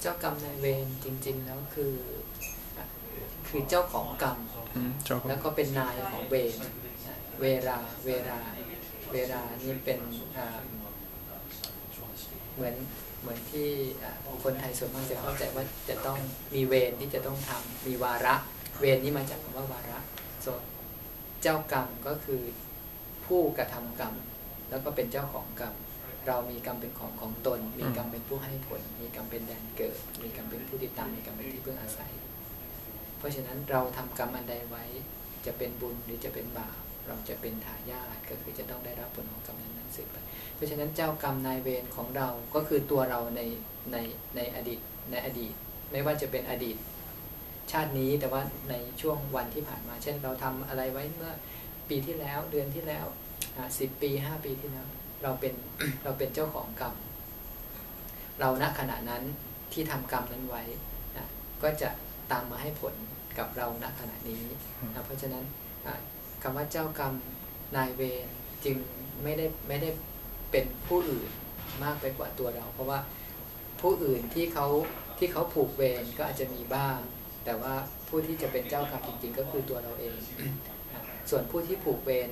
เจ้ากรรมนายเวรจริง ๆ แล้วคือ คือเจ้าของกรรมอืมเจ้าของแล้วก็เป็นนายของเวรเวลาเวลา เวลานี่เป็นอ่าเหมือนเหมือนที่อ่าคนไทยส่วนมากจะเข้าใจว่าจะต้องมีเวรที่จะต้องทำมีวาระ เวรนี่มาจากคำว่าวาระส่วนเจ้ากรรมก็คือผู้กระทำกรรม แล้วก็เป็นเจ้าของกรรม เรามีกรรมเป็นของของตน มีกรรมเป็นผู้ให้ผล มีกรรมเป็นแดนเกิด มีกรรมเป็นผู้ติดตาม มีกรรมเป็นที่พึ่งอาศัย เพราะฉะนั้นเราทำกรรมอันใดไว้ จะเป็นบุญหรือจะเป็นบาป เราจะเป็นทายาทก็คือจะต้องได้รับผลของกรรมนั้นๆสืบไป เพราะฉะนั้นเจ้ากรรมนายเวรของเรา ก็คือตัวเราในในในอดีตในอดีต ไม่ว่าจะเป็นอดีต ชาตินี้แต่ว่าในช่วงวันที่ผ่านมา เช่น เราทำอะไรไว้เมื่อปีที่แล้วเดือนที่แล้วสิบปีห้าปีที่แล้ว เราเป็นเราเป็นเจ้าของกรรม เราณขณะนั้นที่ทำกรรมนั้นไว้นะก็จะตามมาให้ผลกับเราณขณะนี้นะเพราะฉะนั้นอ่าคำว่าเจ้ากรรมนายเวรจึงไม่ได้ไม่ได้เป็นผู้อื่นมากไปกว่าตัวเรา เพราะว่าผู้อื่นที่เขาที่เขาผูกเวรก็อาจจะมีบ้าง แต่ว่าผู้ที่จะเป็นเจ้ากรรมจริงๆ ก็คือตัวเราเอง ส่วนผู้ที่ผูกเวร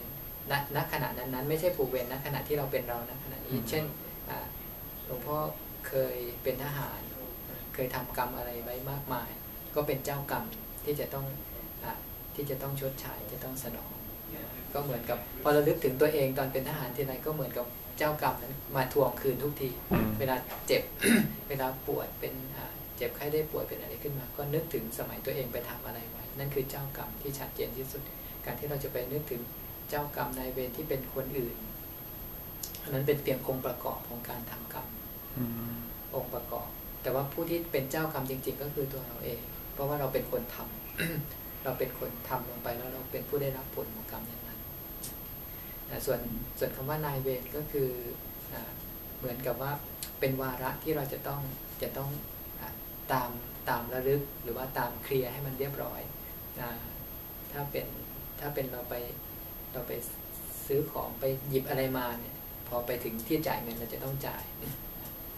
ณณขณะนั้นนั้นไม่ใช่ผูกเวรณขณะที่เราเป็นเราณขณะนี้ เช่นอ่าหลวงพ่อเคยเป็นทหาร เคยทำกรรมอะไรไว้มากมาย ก็เป็นเจ้ากรรมที่จะต้องอาที่จะต้องชดใช้จะต้องสนอง ก็เหมือนกับพอเราลึกถึงตัวเองตอนเป็นทหารทีไรก็เหมือนกับเจ้ากรรมนั้นมาทวงคืนทุกทีอืมเวลาเจ็บเวลาปวดเป็นอ่าเจ็บไข้ได้ป่วยเป็นอะไรขึ้นมา ก็นึกถึงสมัยตัวเองไปทำอะไรไว้ นั่นคือเจ้ากรรมที่ชัดเจนที่สุด การที่เราจะไปนึกถึง เจ้ากรรมนายเวรที่เป็นคนอื่นอันนั้นเป็นเพียงองค์ประกอบของการทำกรรมอืมองค์ประกอบ แต่ว่าผู้ที่เป็นเจ้ากรรมจริง ๆ ก็คือตัวเราเอง เพราะว่าเราเป็นคนทำเราเป็นคนทำลงไปแล้วเราเป็นผู้ได้รับผลของกรรมนั้นๆอ่าส่วนส่วนคำว่านายเวรก็คืออ่าเหมือนกับว่าเป็นวาระที่เราจะต้องจะต้องอาตามตามระลึกหรือว่าตามเคลียร์ให้มันเรียบร้อยอ่าถ้าเป็นถ้าเป็นเราไป เราไปซื้อของไปหยิบอะไรมาเนี่ย พอไปถึงที่จ่ายเงินเราจะต้องจ่าย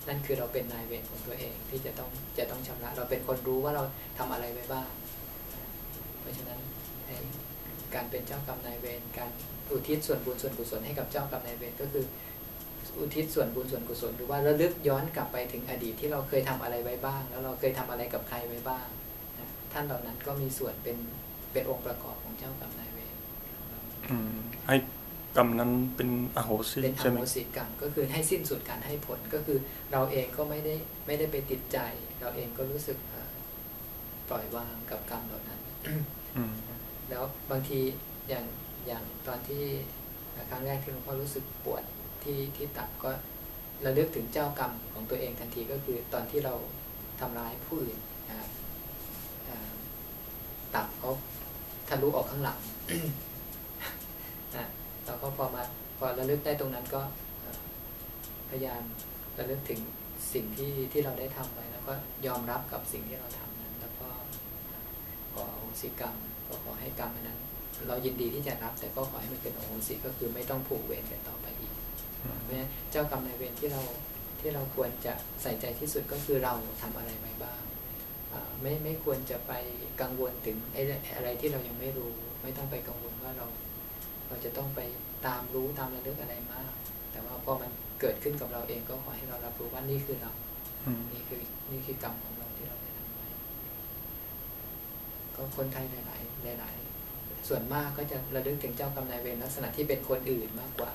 นั่นคือเราเป็นนายเวรของตัวเองที่จะต้องจะต้องชำระ เราเป็นคนรู้ว่าเราทำอะไรไว้บ้าง เพราะฉะนั้นการเป็นเจ้ากรรมนายเวรการอุทิศส่วนบุญส่วนกุศลให้กับเจ้ากรรมนายเวรก็คือ อุทิศส่วนบุญส่วนกุศลหรือว่าระลึกย้อนกลับไปถึงอดีตที่เราเคยทำอะไรไว้บ้าง แล้วเราเคยทำอะไรกับใครไว้บ้าง ท่านเหล่านั้นก็มีส่วนเป็นเป็นองค์ประกอบของเจ้ากรรมนายเวร ให้กรรมนั้นเป็นอโหสิเป็นอใช่ไหโหมสิกรรมก็คือให้สิ้นสุดการให้ผลก็คือ เราเองก็ไม่ได้ไม่ได้ไปติดใจ เราเองก็รู้สึกเอ่อปล่อยวางกับกรรมเหล่านั้นอืมแล้วบางทีอย่างอย่างตอนที่ครั้งแรกที่หลวงพ่อรู้สึกปวดที่ที่ตับก็ระลึกถึงเจ้ากรรมของตัวเองทันทีก็คือตอนที่เราทำร้ายผู้อื่นนะครับอ่าตับเขาทะลุออกข้างหลังนะเราก็ พอมาพอระลึกได้ตรงนั้นก็เอ่อพยายามระลึกถึงสิ่งที่ที่เราได้ทำไว้แล้วก็ยอมรับกับสิ่งที่เราทำนั้น แล้วก็ขออโหสิกรรมก็ขอให้กรรมอันนั้น เรายินดีที่จะรับ แต่ก็ขอให้มันเป็นโอโหสิก็คือไม่ต้องผูกเวรกันต่อไปอีกอืมเพราะฉะนั้นเจ้ากรรมนายเวรที่เราที่เราควรจะใส่ใจที่สุดก็คือเราทำอะไรไว้บ้างอ่าไม่ไม่ควรจะไปกังวลถึงไอ้อะไรที่เรายังไม่รู้ ไม่ต้องไปกังวลว่าเรา เราจะต้องไปตามรู้ตามระลึกอะไรมาก แต่ว่าพอมันเกิดขึ้นกับเราเองก็ขอให้เรารับรู้ว่านี่คือเราอืมนี่คือนี่คือกรรมของเราที่เราได้ทำไว้ก็คนไทยหลายๆหลายๆส่วนมากก็จะระลึกถึงเจ้ากรรมนายเวรลักษณะที่เป็นคนอื่นมากกว่า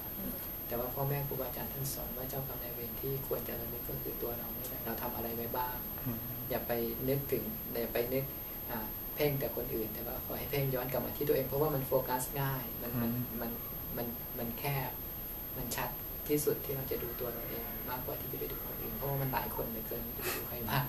แต่ว่าพ่อแม่ครูบาอาจารย์ท่านสอนว่าเจ้ากรรมนายเวรที่ควรจะระลึกก็คือตัวเราไม่ได้เราทำอะไรไว้บ้างอืมอย่าไปนึกถึงอย่าไปนึกอ่าเพ่งแต่คนอื่น แต่ว่าขอให้เพ่งย้อนกลับมาที่ตัวเองเพราะว่ามันโฟกัสง่าย มันมันมันมันมันแคบมันชัดที่สุดที่เราจะดูตัวเราเองมากกว่าที่จะไปดูคนอื่นเพราะว่ามันหลายคนเหลือเกินดูใครบ้าง